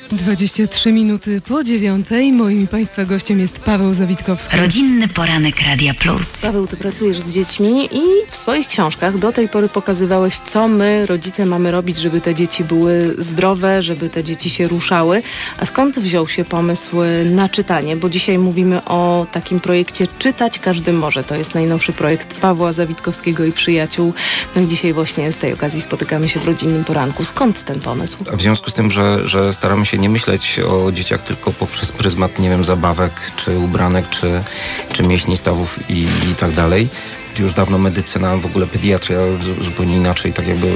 23 minuty po dziewiątej. Moim Państwa gościem jest Paweł Zawitkowski. Rodzinny poranek Radia Plus. Paweł, ty pracujesz z dziećmi i w swoich książkach do tej pory pokazywałeś, co my, rodzice, mamy robić, żeby te dzieci były zdrowe, żeby te dzieci się ruszały. A skąd wziął się pomysł na czytanie? Bo dzisiaj mówimy o takim projekcie Czytać Każdy Może. To jest najnowszy projekt Pawła Zawitkowskiego i przyjaciół. No i dzisiaj właśnie z tej okazji spotykamy się w rodzinnym poranku. Skąd ten pomysł? W związku z tym, że, że staramy się nie myśleć o dzieciach tylko poprzez pryzmat, nie wiem, zabawek, czy ubranek, czy, czy mięśni stawów i, i tak dalej. Już dawno medycyna, w ogóle pediatria zupełnie inaczej, tak jakby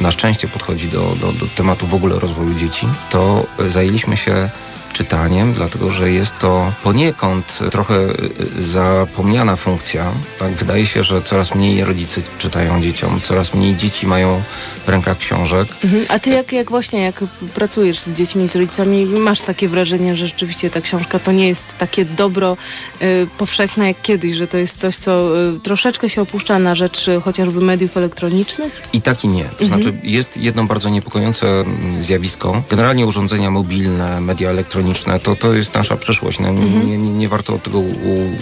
na szczęście podchodzi do, do, do tematu w ogóle rozwoju dzieci. To zajęliśmy się czytaniem, dlatego że jest to poniekąd trochę y, zapomniana funkcja. Tak, wydaje się, że coraz mniej rodzice czytają dzieciom, coraz mniej dzieci mają w rękach książek. Mhm. A ty jak, jak właśnie, jak pracujesz z dziećmi, z rodzicami, masz takie wrażenie, że rzeczywiście ta książka to nie jest takie dobro y, powszechne jak kiedyś, że to jest coś, co y, troszeczkę się opuszcza na rzecz y, chociażby mediów elektronicznych? I tak i nie. To mhm. znaczy jest jedno bardzo niepokojące mm, zjawisko. Generalnie urządzenia mobilne, media elektroniczne to, to jest nasza przyszłość. No, mhm. nie, nie, nie, warto od tego u,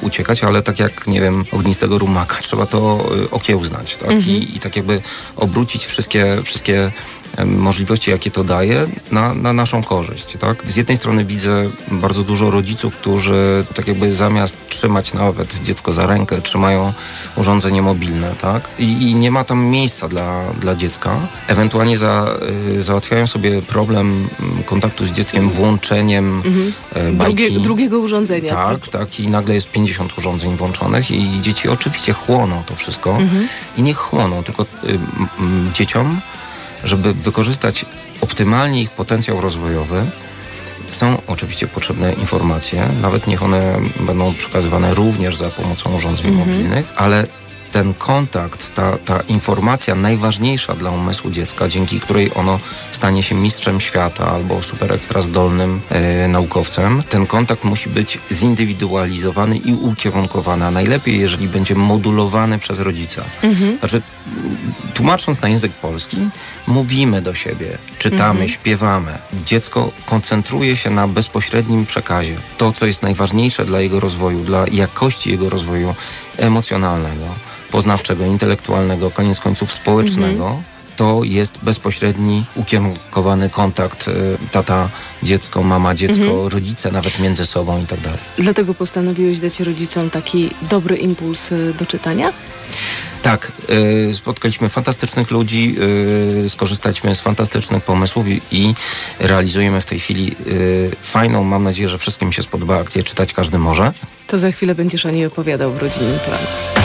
uciekać, ale tak jak, nie wiem, ognistego rumaka, trzeba to y, okiełznać, tak? Mhm. I, I tak jakby obrócić wszystkie, wszystkie możliwości, jakie to daje, na, na naszą korzyść. Tak? Z jednej strony widzę bardzo dużo rodziców, którzy tak jakby zamiast trzymać nawet dziecko za rękę, trzymają urządzenie mobilne, tak? I, i nie ma tam miejsca dla, dla dziecka. Ewentualnie za, y, załatwiają sobie problem mm, kontaktu z dzieckiem włączeniem mhm. E, Drugie, drugiego urządzenia. Tak, tak, tak. I nagle jest 50 urządzeń włączonych i dzieci oczywiście chłoną to wszystko. Mhm. I niech chłoną, tylko y, y, dzieciom żeby wykorzystać optymalnie ich potencjał rozwojowy, są oczywiście potrzebne informacje, nawet niech one będą przekazywane również za pomocą urządzeń mm -hmm. mobilnych, ale ten kontakt, ta, ta informacja najważniejsza dla umysłu dziecka, dzięki której ono stanie się mistrzem świata albo super ekstra zdolnym e, naukowcem, ten kontakt musi być zindywidualizowany i ukierunkowany. A najlepiej, jeżeli będzie modulowany przez rodzica. Mhm. Znaczy, tłumacząc na język polski, mówimy do siebie, czytamy, mhm. śpiewamy. Dziecko koncentruje się na bezpośrednim przekazie. To, co jest najważniejsze dla jego rozwoju, dla jakości jego rozwoju emocjonalnego poznawczego, intelektualnego, koniec końców społecznego, mhm. To jest bezpośredni, ukierunkowany kontakt y, tata, dziecko, mama, dziecko, mhm. rodzice nawet między sobą i tak dalej. Dlatego postanowiłeś dać rodzicom taki dobry impuls y, do czytania? Tak, y, spotkaliśmy fantastycznych ludzi, skorzystaliśmy z fantastycznych pomysłów i, realizujemy w tej chwili fajną, mam nadzieję, że wszystkim się spodoba akcję Czytać Każdy Może. To za chwilę będziesz o niej opowiadał w rodzinnym planie.